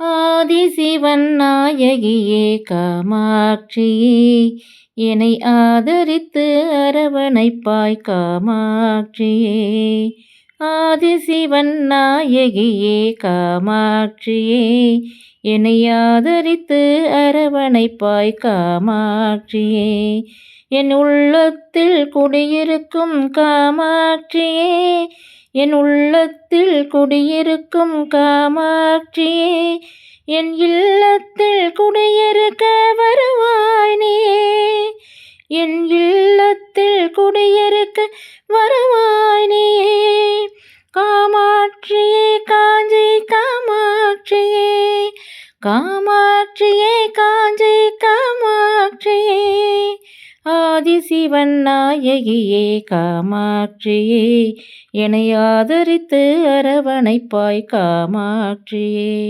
ஆதிசிவன் நாயகியே காமாட்சியே என்னை ஆதரித்து அரவணைப்பாய் காமாட்சியே ஆதிசிவன் நாயகியே காமாட்சியே என்னை ஆதரித்து அரவணைப்பாய் காமாட்சியே என் உள்ளத்தில் குடியிருக்கும் காமாட்சியே என் உள்ளத்தில் குடியிருக்கும் காமாட்சியே என் இல்லத்தில் குடியிருக்க வருவாய் என் இல்லத்தில் குடியிருக்க வருவாய் காமாட்சியே காஞ்சி காமாட்சியே காமாட்சியே காஞ்சி காமாட்சியே ஆதிசிவன் நாயகியே காமாட்சியே. என்னை ஆதரித்து அரவணைப்பாய் காமாட்சியே.